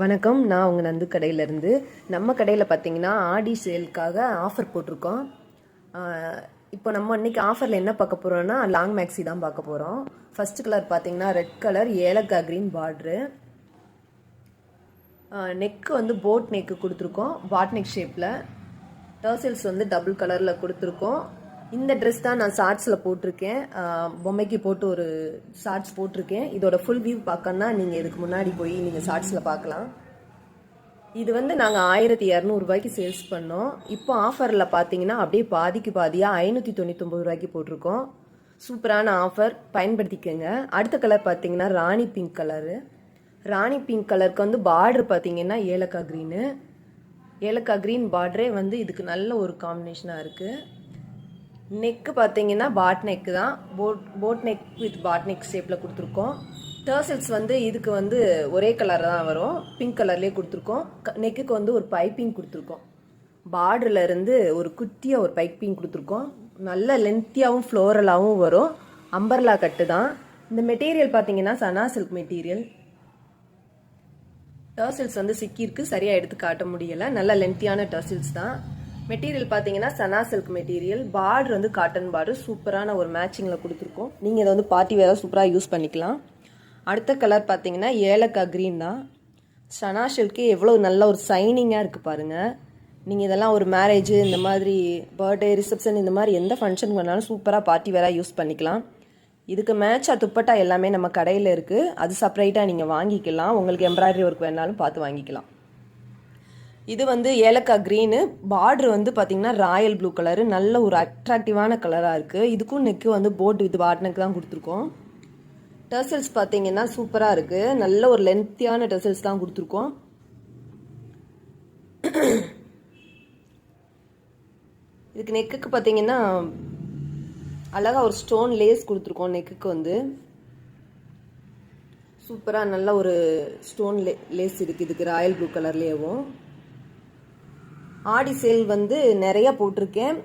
வணக்கம் நான் உங்கள் நந்து கடையிலேருந்து. நம்ம கடையில் பார்த்தீங்கன்னா ஆடி சேலுக்காக ஆஃபர் போட்டிருக்கோம். இப்போ நம்ம அன்றைக்கி ஆஃபரில் என்ன பார்க்க போகிறோன்னா லாங் மேக்ஸி தான் பார்க்க போகிறோம் ஃபர்ஸ்ட் கலர் பார்த்தீங்கன்னா ரெட் கலர் ஏலக்காய் க்ரீன் பார்ட்ரு நெக்கு வந்து போட் நெக்கு கொடுத்துருக்கோம். பாட் நெக் ஷேப்பில் டர்சில்ஸ் வந்து டபுள் கலரில் கொடுத்துருக்கோம். இந்த ட்ரெஸ் தான் நான் ஷார்ட்ஸில் போட்டிருக்கேன். பொம்மைக்கு போட்டு ஒரு ஷார்ட்ஸ் போட்டிருக்கேன். இதோட ஃபுல் வியூ பார்க்கணுன்னா நீங்கள் இதுக்கு முன்னாடி போய் நீங்கள் ஷார்ட்ஸில் பார்க்கலாம். இது வந்து நாங்கள் ஆயிரத்தி இரநூறுபாய்க்கு சேல்ஸ் பண்ணோம். இப்போ ஆஃபரில் பார்த்தீங்கன்னா அப்படியே பாதிக்கு பாதியாக ஐநூற்றி தொண்ணூத்தொம்பது ரூபாய்க்கு போட்டிருக்கோம். சூப்பரான ஆஃபர் பயன்படுத்திக்கோங்க. அடுத்த கலர் பார்த்தீங்கன்னா rani pink colour rani pink கலருக்கு வந்து பார்டர் பார்த்தீங்கன்னா ஏலக்காய் க்ரீனு ஏலக்காய் க்ரீன் பார்டரே வந்து இதுக்கு நல்ல ஒரு காம்பினேஷனாக இருக்குது நெக்கு பார்த்தீங்கன்னா பாட் நெக் தான். Boat boat neck with pot neck ஷேப்பில் கொடுத்துருக்கோம். டர்சல்ஸ் வந்து இதுக்கு வந்து ஒரே கலர் தான் வரும். பிங்க் கலர்லேயே கொடுத்துருக்கோம். நெக்குக்கு வந்து ஒரு பைப்பிங் கொடுத்துருக்கோம். பார்டரில் இருந்து ஒரு குட்டியாக ஒரு பைப்பிங் கொடுத்துருக்கோம். நல்ல லென்த்தியாகவும் ஃப்ளோரலாகவும் வரும். அம்பர்லா கட்டு தான். இந்த மெட்டீரியல் பார்த்தீங்கன்னா சனா சில்க் மெட்டீரியல் டர்சில்ஸ் வந்து சிக்கியிருக்கு. சரியாக எடுத்து காட்ட முடியல. நல்ல லென்த்தியான டர்சில்ஸ் தான். மெட்டீரியல் பார்த்தீங்கன்னா சனா சில்க் மெட்டீரியல் பார்டர் வந்து காட்டன் பார்டர் சூப்பரான ஒரு மேட்சிங்கில் கொடுத்துருக்கோம். நீங்கள் இதை வந்து பார்ட்டி வேறு சூப்பராக யூஸ் பண்ணிக்கலாம். அடுத்த கலர் பார்த்தீங்கன்னா ஏலக்காய் க்ரீன் தான். சனா சில்க்கு எவ்வளோ நல்ல ஒரு சைனிங்காக இருக்குது பாருங்கள் நீங்கள் இதெல்லாம் ஒரு மேரேஜ் இந்த மாதிரி பர்த்டே ரிசப்ஷன் இந்த மாதிரி எந்த ஃபங்க்ஷன் வேணாலும் சூப்பராக பார்ட்டி வேறாக யூஸ் பண்ணிக்கலாம். இதுக்கு மேட்சாக துப்பட்டா எல்லாமே நம்ம கடையில் இருக்குது அது செப்பரேட்டாக நீங்கள் வாங்கிக்கலாம். உங்களுக்கு எம்ப்ராய்டரி ஒர்க் வேணாலும் பார்த்து வாங்கிக்கலாம். இது வந்து ஏலக்காய் க்ரீனு. பார்டர் வந்து பார்த்தீங்கன்னா ராயல் ப்ளூ கலரு. நல்ல ஒரு அட்ராக்டிவான கலராக இருக்குது இதுக்கும் நெக்கு வந்து போட் வித் பாட்னக்கு தான் கொடுத்துருக்கோம். டர்சல்ஸ் பார்த்தீங்கன்னா சூப்பராக இருக்குது நல்ல ஒரு லென்த்தியான டர்சல்ஸ் தான் கொடுத்துருக்கோம். இதுக்கு நெக்குக்கு பார்த்தீங்கன்னா அழகாக ஒரு ஸ்டோன் லேஸ் கொடுத்துருக்கோம் நெக்குக்கு வந்து. சூப்பராக நல்ல ஒரு ஸ்டோன் லே லேஸ் இருக்குது இதுக்கு ராயல் ப்ளூ கலர்லேயேவும். ஆடி சேல் வந்து நிறைய போட்டிருக்கேன்.